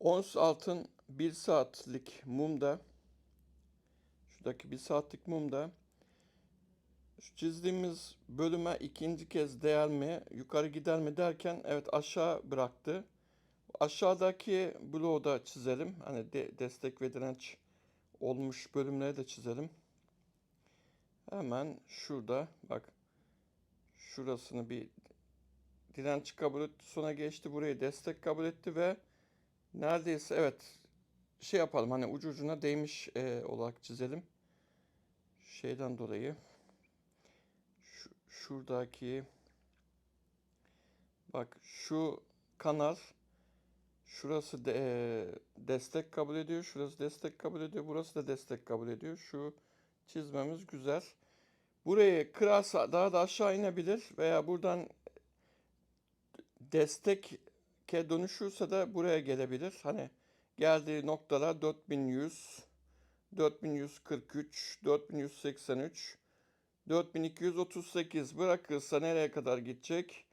Ons altın 1 saatlik mumda şuradaki 1 saatlik mumda şu çizdiğimiz bölüme ikinci kez değer mi, yukarı gider mi derken evet aşağı bıraktı. Aşağıdaki bloğu da çizelim. Hani de- destek ve direnç olmuş bölümleri de çizelim. Hemen şurada bak şurasını bir direnç kabul etti. Sonra geçti burayı destek kabul etti ve neredeyse evet şey yapalım hani ucu ucuna değmiş e, olarak çizelim. Şeyden dolayı şu, şuradaki bak şu kanal şurası de, e, destek kabul ediyor. Şurası destek kabul ediyor. Burası da destek kabul ediyor. Şu çizmemiz güzel. Burayı kırarsa daha da aşağı inebilir veya buradan destekke dönüşürse de buraya gelebilir. Hani geldiği noktalar 4100, 4143, 4183, 4238 bırakırsa nereye kadar gidecek?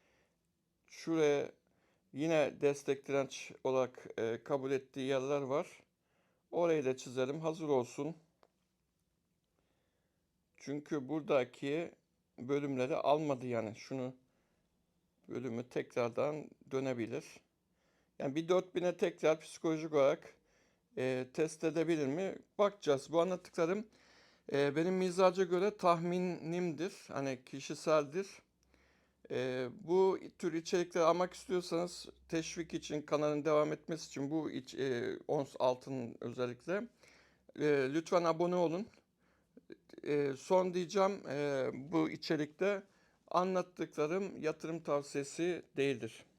Şuraya yine destek direnç olarak e, kabul ettiği yerler var. Orayı da çizelim. Hazır olsun. Çünkü buradaki bölümleri almadı yani. Şunu bölümü tekrardan dönebilir. Yani bir 4000'e tekrar psikolojik olarak e, test edebilir mi? Bakacağız. Bu anlattıklarım e, benim mizaca göre tahminimdir. Hani kişiseldir. E, bu tür içerikleri almak istiyorsanız teşvik için, kanalın devam etmesi için bu iç, e, ons altın özellikle e, lütfen abone olun. E, son diyeceğim e, bu içerikte anlattıklarım yatırım tavsiyesi değildir.